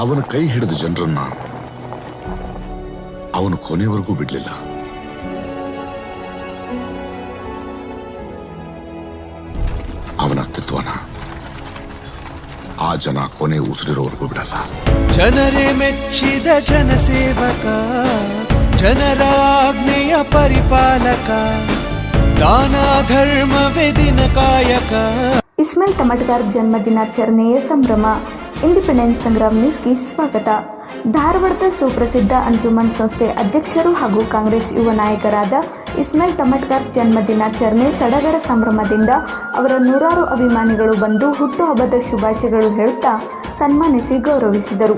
ಅವನ ಕೈ ಹಿಡಿದ ಜನರನ್ನ ಅವನು ಕೊನೆಯವರೆಗೂ ಬಿಡಲಿಲ್ಲ. ಅವನ ಅಸ್ತಿತ್ವನ ಆ ಜನ ಕೊನೆ ಉಸಿರಿರೋವರೆಗೂ ಬಿಡಲ್ಲ. ಜನರೇ ಮೆಚ್ಚಿದ ಜನಸೇವಕ ಜನರ ಆಜ್ಞೆಯ ಪರಿಪಾಲಕ ದಾನ ಧರ್ಮವೇ ದಿನ ಕಾಯಕ. ಇಸ್ಮಾಯಿಲ್ ತಮಟಗಾರ್ ಜನ್ಮದಿನಾಚರಣೆಯ ಸಂಭ್ರಮ. ಇಂಡಿಪೆಂಡೆನ್ಸ್ ಸಂಗ್ರಾಮ್ ನ್ಯೂಸ್ಗೆ ಸ್ವಾಗತ. ಧಾರವಾಡದ ಸುಪ್ರಸಿದ್ಧ ಅಂಜುಮನ್ ಸಂಸ್ಥೆ ಅಧ್ಯಕ್ಷರು ಹಾಗೂ ಕಾಂಗ್ರೆಸ್ ಯುವ ನಾಯಕರಾದ ಇಸ್ಮಾಯಿಲ್ ತಮಟ್ಕರ್ ಜನ್ಮದಿನಾಚರಣೆ ಸಡಗರ ಸಂಭ್ರಮದಿಂದ ಅವರ ನೂರಾರು ಅಭಿಮಾನಿಗಳು ಬಂದು ಹುಟ್ಟುಹಬ್ಬದ ಶುಭಾಶಯಗಳು ಹೇಳುತ್ತಾ ಸನ್ಮಾನಿಸಿ ಗೌರವಿಸಿದರು.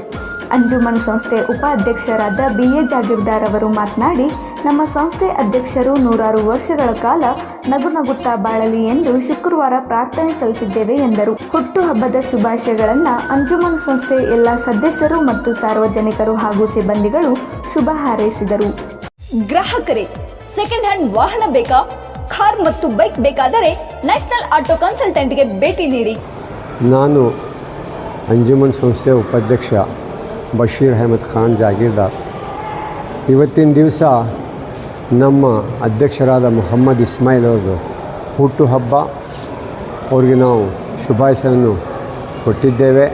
ಅಂಜುಮನ್ ಸಂಸ್ಥೆ ಉಪಾಧ್ಯಕ್ಷರಾದ ಬಿ ಎ ಜಾಗೀರ್ದಾರ್ ಅವರು ಮಾತನಾಡಿ, ನಮ್ಮ ಸಂಸ್ಥೆ ಅಧ್ಯಕ್ಷರು ನೂರಾರು ವರ್ಷಗಳ ಕಾಲ ನಗು ನಗುತ್ತಾ ಬಾಳಲಿ ಎಂದು ಶುಕ್ರವಾರ ಪ್ರಾರ್ಥನೆ ಸಲ್ಲಿಸಿದ್ದೇವೆ ಎಂದರು. ಹುಟ್ಟುಹಬ್ಬದ ಶುಭಾಶಯಗಳನ್ನ ಅಂಜುಮನ್ ಸಂಸ್ಥೆ ಎಲ್ಲ ಸದಸ್ಯರು ಮತ್ತು ಸಾರ್ವಜನಿಕರು ಹಾಗೂ ಸಿಬ್ಬಂದಿಗಳು ಶುಭ ಹಾರೈಸಿದರು. ಗ್ರಾಹಕರೇ ಸೆಕೆಂಡ್ ಹ್ಯಾಂಡ್ ವಾಹನ ಬೇಕಾ? ಕಾರ್ ಮತ್ತು ಬೈಕ್ ಬೇಕಾದರೆ ನ್ಯಾಷನಲ್ ಆಟೋ ಕನ್ಸಲ್ಟೆಂಟ್ಗೆ ಭೇಟಿ ನೀಡಿ. ನಾನು ಅಂಜುಮನ್ ಸಂಸ್ಥೆ ಉಪಾಧ್ಯಕ್ಷ ಬಶೀರ್ ಅಹಮದ್ ಖಾನ್ ಜಾಗೀರ್ದಾರ್. ಇವತ್ತಿನ ದಿವಸ ನಮ್ಮ ಅಧ್ಯಕ್ಷರಾದ ಮೊಹಮ್ಮದ್ ಇಸ್ಮಾಯಿಲ್ ಅವ್ರದ್ದು ಹುಟ್ಟುಹಬ್ಬ. ಅವ್ರಿಗೆ ನಾವು ಶುಭಾಶಯವನ್ನು ಕೊಟ್ಟಿದ್ದೇವೆ.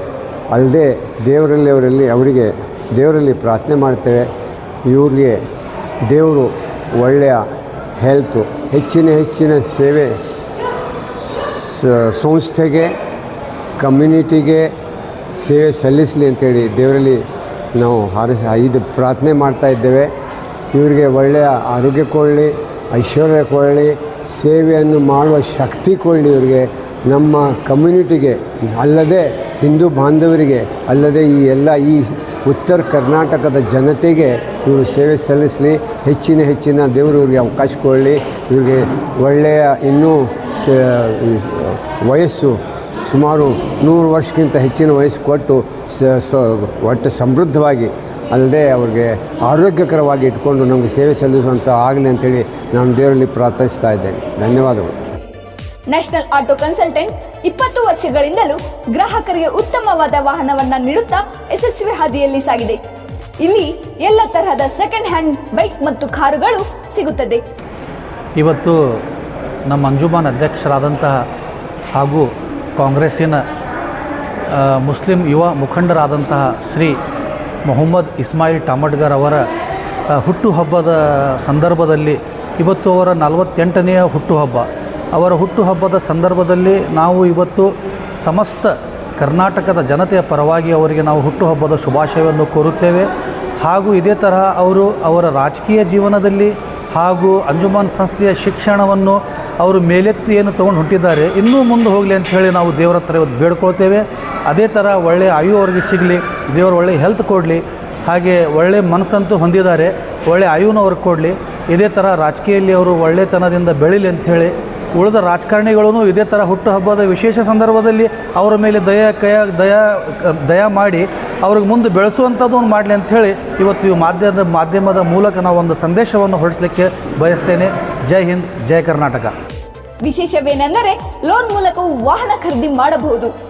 ಅಲ್ಲದೆ ದೇವರಲ್ಲಿ ಅವರಲ್ಲಿ ಅವರಿಗೆ ದೇವರಲ್ಲಿ ಪ್ರಾರ್ಥನೆ ಮಾಡ್ತೇವೆ. ಇವ್ರಿಗೆ ದೇವರು ಒಳ್ಳೆಯ ಹೆಲ್ತು ಹೆಚ್ಚಿನ ಹೆಚ್ಚಿನ ಸೇವೆ ಸಂಸ್ಥೆಗೆ ಕಮ್ಯುನಿಟಿಗೆ ಸೇವೆ ಸಲ್ಲಿಸಲಿ ಅಂತೇಳಿ ದೇವರಲ್ಲಿ ನಾವು ಹಾರಿಸಿ ಇದು ಪ್ರಾರ್ಥನೆ ಮಾಡ್ತಾ ಇದ್ದೇವೆ. ಇವರಿಗೆ ಒಳ್ಳೆಯ ಆರೋಗ್ಯ ಕೊಡಲಿ, ಐಶ್ವರ್ಯ ಕೊಡಲಿ, ಸೇವೆಯನ್ನು ಮಾಡುವ ಶಕ್ತಿ ಕೊಡಲಿ ಇವರಿಗೆ. ನಮ್ಮ ಕಮ್ಯುನಿಟಿಗೆ ಅಲ್ಲದೆ ಹಿಂದೂ ಬಾಂಧವರಿಗೆ, ಅಲ್ಲದೆ ಈ ಎಲ್ಲ ಈ ಉತ್ತರ ಕರ್ನಾಟಕದ ಜನತೆಗೆ ಇವರು ಸೇವೆ ಸಲ್ಲಿಸಲಿ. ಹೆಚ್ಚಿನ ಹೆಚ್ಚಿನ ದೇವರು ಇವರಿಗೆ ಅವಕಾಶ ಕೊಡಲಿ. ಇವರಿಗೆ ಒಳ್ಳೆಯ ಇನ್ನೂ ವಯಸ್ಸು ಸುಮಾರು ನೂರು ವರ್ಷಕ್ಕಿಂತ ಹೆಚ್ಚಿನ ವಯಸ್ಸು ಕೊಟ್ಟು ಸ, ಒಟ್ಟು ಸಮೃದ್ಧವಾಗಿ ಅಲ್ಲದೆ ಅವ್ರಿಗೆ ಆರೋಗ್ಯಕರವಾಗಿ ಇಟ್ಕೊಂಡು ನಮಗೆ ಸೇವೆ ಸಲ್ಲಿಸುವಂಥ ಆಗಲಿ ಅಂತೇಳಿ ನಾನು ದೇವರಲ್ಲಿ ಪ್ರಾರ್ಥಿಸ್ತಾ ಇದ್ದೇನೆ. ಧನ್ಯವಾದಗಳು. ನ್ಯಾಷನಲ್ ಆಟೋ ಕನ್ಸಲ್ಟೆಂಟ್ ಇಪ್ಪತ್ತು ವರ್ಷಗಳಿಂದಲೂ ಗ್ರಾಹಕರಿಗೆ ಉತ್ತಮವಾದ ವಾಹನವನ್ನ ನೀಡುತ್ತಾ ಯಶಸ್ವಿ ಹಾದಿಯಲ್ಲಿ ಸಾಗಿದೆ. ಇಲ್ಲಿ ಎಲ್ಲ ತರಹದ ಸೆಕೆಂಡ್ ಹ್ಯಾಂಡ್ ಬೈಕ್ ಮತ್ತು ಕಾರುಗಳು ಸಿಗುತ್ತದೆ. ಇವತ್ತು ನಮ್ಮ ಅಂಜುಮಾನ್ ಅಧ್ಯಕ್ಷರಾದಂತಹ ಹಾಗೂ ಕಾಂಗ್ರೆಸ್ಸಿನ ಮುಸ್ಲಿಂ ಯುವ ಮುಖಂಡರಾದಂತಹ ಶ್ರೀ ಮೊಹಮ್ಮದ್ ಇಸ್ಮಾಯಿಲ್ ಟಾಮಡ್ಗರ್ ಅವರ ಹುಟ್ಟುಹಬ್ಬದ ಸಂದರ್ಭದಲ್ಲಿ ಇವತ್ತು ಅವರ ನಲವತ್ತೆಂಟನೆಯ ಹುಟ್ಟುಹಬ್ಬ. ಅವರ ಹುಟ್ಟುಹಬ್ಬದ ಸಂದರ್ಭದಲ್ಲಿ ನಾವು ಇವತ್ತು ಸಮಸ್ತ ಕರ್ನಾಟಕದ ಜನತೆಯ ಪರವಾಗಿ ಅವರಿಗೆ ನಾವು ಹುಟ್ಟುಹಬ್ಬದ ಶುಭಾಶಯವನ್ನು ಕೋರುತ್ತೇವೆ. ಹಾಗೂ ಇದೇ ತರಹ ಅವರು ಅವರ ರಾಜಕೀಯ ಜೀವನದಲ್ಲಿ ಹಾಗೂ ಅಂಜುಮಾನ್ ಸಂಸ್ಥೆಯ ಶಿಕ್ಷಣವನ್ನು ಅವರು ಮೇಲೆತ್ತಿ ಏನು ತೊಗೊಂಡು ಹೊಂಟಿದ್ದಾರೆ ಇನ್ನೂ ಮುಂದೆ ಹೋಗಲಿ ಅಂತ ಹೇಳಿ ನಾವು ದೇವರ ಹತ್ರ ಇವತ್ತು ಬೇಡ್ಕೊಳ್ತೇವೆ. ಅದೇ ಥರ ಒಳ್ಳೆಯ ಆಯು ಅವ್ರಿಗೆ ಸಿಗಲಿ, ದೇವರು ಒಳ್ಳೆಯ ಹೆಲ್ತ್ ಕೊಡಲಿ, ಹಾಗೆ ಒಳ್ಳೆಯ ಮನಸ್ಸಂತೂ ಹೊಂದಿದ್ದಾರೆ, ಒಳ್ಳೆ ಆಯುನ ಅವ್ರಿಗೆ ಕೊಡಲಿ, ಇದೇ ಥರ ರಾಜಕೀಯದಲ್ಲಿ ಅವರು ಒಳ್ಳೆತನದಿಂದ ಬೆಳೀಲಿ ಅಂಥೇಳಿ ಉಳಿದ ರಾಜಕಾರಣಿಗಳೂ ಇದೇ ಥರ ಹುಟ್ಟುಹಬ್ಬದ ವಿಶೇಷ ಸಂದರ್ಭದಲ್ಲಿ ಅವರ ಮೇಲೆ ದಯ, ಕಯ, ದಯ ದಯ ಮಾಡಿ ಅವ್ರಿಗೆ ಮುಂದೆ ಬೆಳೆಸುವಂಥದ್ದು ಒಂದು ಮಾಡಲಿ ಅಂಥೇಳಿ ಇವತ್ತು ಈ ಮಾಧ್ಯಮದ ಮಾಧ್ಯಮದ ಮೂಲಕ ನಾವು ಒಂದು ಸಂದೇಶವನ್ನು ಹೊರಡಿಸಲಿಕ್ಕೆ ಬಯಸ್ತೇನೆ. ಜೈ ಹಿಂದ್, ಜೈ ಕರ್ನಾಟಕ. ವಿಶೇಷವೇನೆಂದರೆ, ಲೋನ್ ಮೂಲಕವೂ ವಾಹನ ಖರೀದಿ ಮಾಡಬಹುದು.